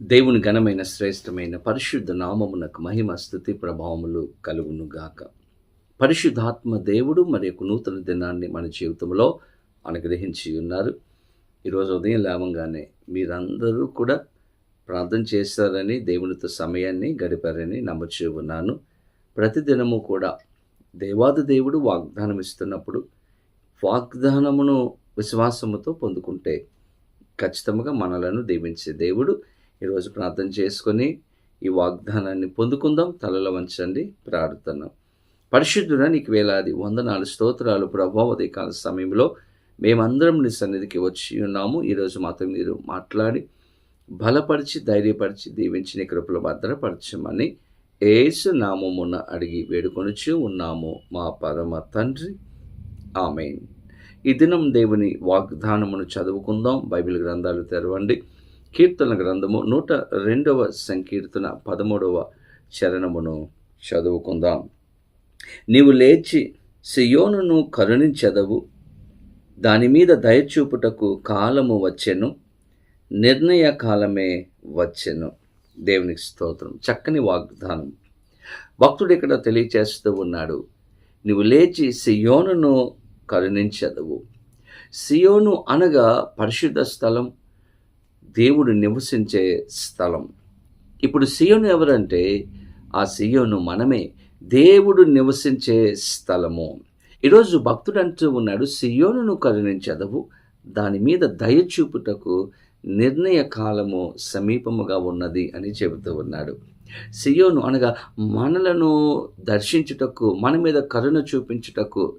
దేవుని ఘనమైన శ్రేష్టమైన పరిశుద్ధ నామమునకు మహిమ స్థుతి ప్రభావములు కలుగునుగాక. పరిశుద్ధాత్మ దేవుడు మరి యొక్క నూతన దినాన్ని మన జీవితంలో అనుగ్రహించి ఉన్నారు. ఈరోజు ఉదయం లేవంగానే మీరందరూ కూడా ప్రార్థన చేశారని దేవునితో సమయాన్ని గడిపారని నమ్మచ్చు ఉన్నాను. ప్రతిదినము కూడా దేవాది దేవుడు వాగ్దానం ఇస్తున్నప్పుడు వాగ్దానమును విశ్వాసముతో పొందుకుంటే ఖచ్చితంగా మనలను దీవించే దేవుడు ఈరోజు ప్రార్థన చేసుకొని ఈ వాగ్దానాన్ని పొందుకుందాం. తలలో వంచండి ప్రార్థన పరిశుద్ధుడ నీకు వేలాది వందనాలు స్తోత్రాలు ప్రభావతి కాల సమయంలో మేమందరం నీ సన్నిధికి వచ్చి ఉన్నాము. ఈరోజు మాతో మీరు మాట్లాడి బలపరిచి ధైర్యపరిచి దీవించి నీ కృపలు భద్రపరచమని ఏసు నామమున అడిగి వేడుకొనుచు ఉన్నాము. మా పరమ తండ్రి. ఆమెన్. ఈ దినం దేవుని వాగ్దానమును చదువుకుందాం. బైబిల్ గ్రంథాలు తెరవండి. కీర్తన గ్రంథము నూట రెండవ సంకీర్తన పదమూడవ చరణమును చదువుకుందాం. నీవు లేచి సియోనును కరుణించదవు. దాని మీద దయచూపుటకు కాలము వచ్చెను. నిర్ణయ కాలమే వచ్చెను. దేవునికి స్తోత్రం. చక్కని వాగ్దానం. భక్తుడు ఇక్కడ తెలియచేస్తూ ఉన్నాడు. నువ్వు లేచి సియోనును కరుణించదవు. సియోను అనగా పరిశుద్ధ స్థలం. దేవుడు నివసించే స్థలం. ఇప్పుడు సియోను ఎవరంటే ఆ సియోను మనమే. దేవుడు నివసించే స్థలము. ఈరోజు భక్తుడు అంటూ ఉన్నాడు సియోను కరుణించదవు. దాని మీద దయ చూపుటకు నిర్ణయ కాలము సమీపముగా ఉన్నది అని చెబుతూ ఉన్నాడు. సియోను అనగా మనలను దర్శించుటకు మన మీద కరుణ చూపించుటకు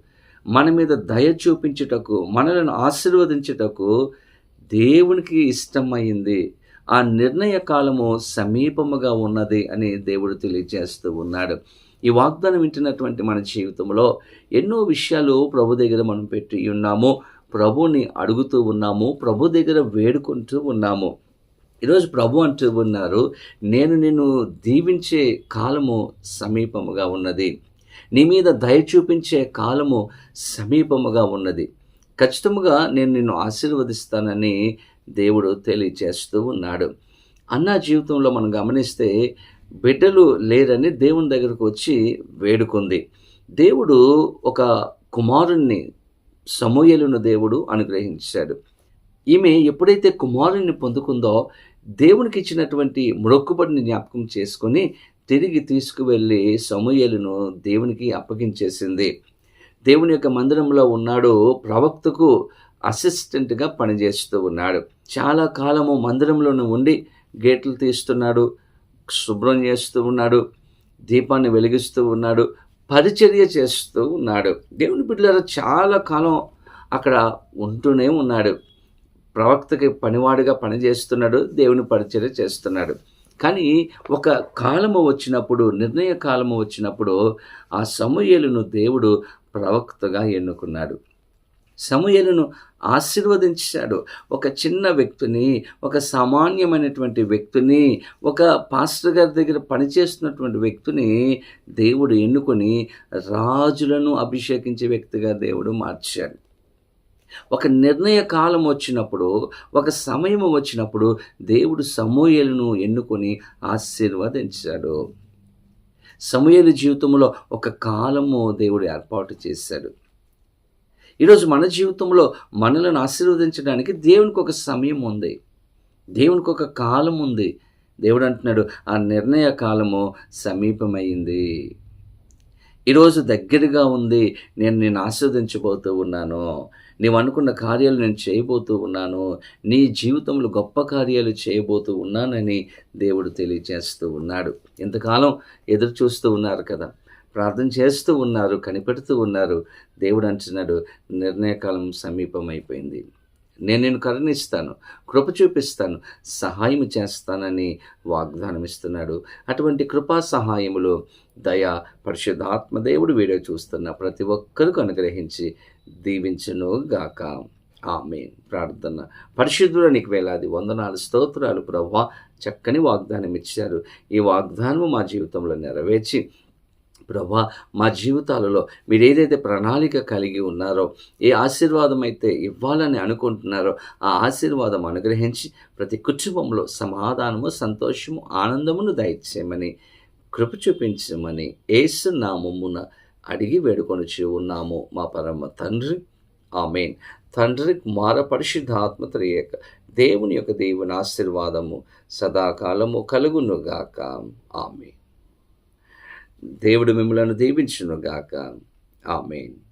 మన మీద దయ చూపించుటకు మనలను ఆశీర్వదించుటకు దేవునికి ఇష్టమైంది. ఆ నిర్ణయ కాలము సమీపముగా ఉన్నది అని దేవుడు తెలియజేస్తూ ఉన్నాడు. ఈ వాగ్దానం వింటున్నటువంటి మన జీవితంలో ఎన్నో విషయాలు ప్రభు దగ్గర మనం పెట్టి ఉన్నాము. ప్రభుని అడుగుతూ ఉన్నాము. ప్రభు దగ్గర వేడుకుంటూ ఉన్నాము. ఈరోజు ప్రభు అంటూ ఉన్నారు నేను నిన్ను దీవించే కాలము సమీపముగా ఉన్నది. నీ మీద దయ చూపించే కాలము సమీపముగా ఉన్నది. ఖచ్చితంగా నేను నిన్ను ఆశీర్వదిస్తానని దేవుడు తెలియచేస్తూ ఉన్నాడు. అన్న జీవితంలో మనం గమనిస్తే బిడ్డలు లేరని దేవుని దగ్గరకు వచ్చి వేడుకుంది. దేవుడు ఒక కుమారుణ్ణి సమూయలను దేవుడు అనుగ్రహించాడు. ఈమె ఎప్పుడైతే కుమారుణ్ణి పొందుకుందో దేవునికి ఇచ్చినటువంటి మొక్కుబడిని జ్ఞాపకం చేసుకొని తిరిగి తీసుకువెళ్ళి సమూయలను దేవునికి అప్పగించేసింది. దేవుని యొక్క మందిరంలో ఉన్నాడు ప్రవక్తకు అసిస్టెంట్గా పనిచేస్తూ ఉన్నాడు. చాలా కాలము మందిరంలోనే ఉండి గేట్లు తీస్తున్నాడు శుభ్రం చేస్తూ ఉన్నాడు దీపాన్ని వెలిగిస్తూ ఉన్నాడు పరిచర్య చేస్తూ ఉన్నాడు. దేవుని బిడ్డలారా చాలా కాలం అక్కడ ఉంటూనే ఉన్నాడు. ప్రవక్తకి పనివాడిగా పనిచేస్తున్నాడు దేవుని పరిచర్య చేస్తున్నాడు. కానీ ఒక కాలము వచ్చినప్పుడు నిర్ణయ కాలము వచ్చినప్పుడు ఆ సమూహలను దేవుడు ప్రవక్తగా ఎన్నుకున్నాడు. సమూహలను ఆశీర్వదించాడు. ఒక చిన్న వ్యక్తిని ఒక సామాన్యమైనటువంటి వ్యక్తిని ఒక పాస్టర్ గారి దగ్గర పనిచేస్తున్నటువంటి వ్యక్తిని దేవుడు ఎన్నుకొని రాజులను అభిషేకించే వ్యక్తిగా దేవుడు మార్చాడు. ఒక నిర్ణయ కాలం వచ్చినప్పుడు ఒక సమయం వచ్చినప్పుడు దేవుడు సమూహలను ఎన్నుకొని ఆశీర్వదించాడు. సమూహల జీవితంలో ఒక కాలము దేవుడు ఏర్పాటు చేశాడు. ఈరోజు మన జీవితంలో మనలను ఆశీర్వదించడానికి దేవునికి ఒక సమయం ఉంది. దేవునికి ఒక కాలం ఉంది. దేవుడు అంటున్నాడు ఆ నిర్ణయ కాలము సమీపమైంది. ఈరోజు దగ్గరగా ఉంది. నేను నేను ఆస్వాదించబోతూ ఉన్నాను. నీవు అనుకున్న కార్యాలు నేను చేయబోతూ ఉన్నాను. నీ జీవితంలో గొప్ప కార్యాలు చేయబోతూ ఉన్నానని దేవుడు తెలియజేస్తూ ఉన్నాడు. ఇంతకాలం ఎదురు చూస్తూ ఉన్నారు కదా. ప్రార్థన చేస్తూ ఉన్నారు కనిపెడుతూ ఉన్నారు. దేవుడు అంటున్నాడు నిర్ణయకాలం సమీపమైపోయింది. నేను నేను కరుణిస్తాను కృప చూపిస్తాను సహాయం చేస్తానని వాగ్దానం ఇస్తున్నాడు. అటువంటి కృపా సహాయములు దయా పరిశుద్ధాత్మ దేవుడు వీడియో చూస్తున్న ప్రతి ఒక్కరికి అనుగ్రహించి దీవించను గాక. ఆమె ప్రార్థన. పరిశుద్ధుడు నీకు వేలాది వందనాలు స్తోత్రాలు ప్రభా చక్కని వాగ్దానం ఇచ్చారు. ఈ వాగ్దానం మా జీవితంలో నెరవేర్చి ప్రభా మా జీవితాలలో మీరు ఏదైతే ప్రణాళిక కలిగి ఉన్నారో ఏ ఆశీర్వాదం అయితే ఇవ్వాలని అనుకుంటున్నారో ఆ ఆశీర్వాదం అనుగ్రహించి ప్రతి కుటుంబంలో సమాధానము సంతోషము ఆనందమును దయచేయమని కృప చూపించమని ఏసు నామమున అడిగి వేడుకొనిచి ఉన్నాము మా పరమ తండ్రి. ఆమెన్. తండ్రి కుమార పరిశుద్ధాత్మ యొక్క దేవుని యొక్క దేవుని ఆశీర్వాదము సదాకాలము కలుగునుగాక. ఆమె దేవుడు మిమ్మలను దీవించునుగాక. ఆమెన్.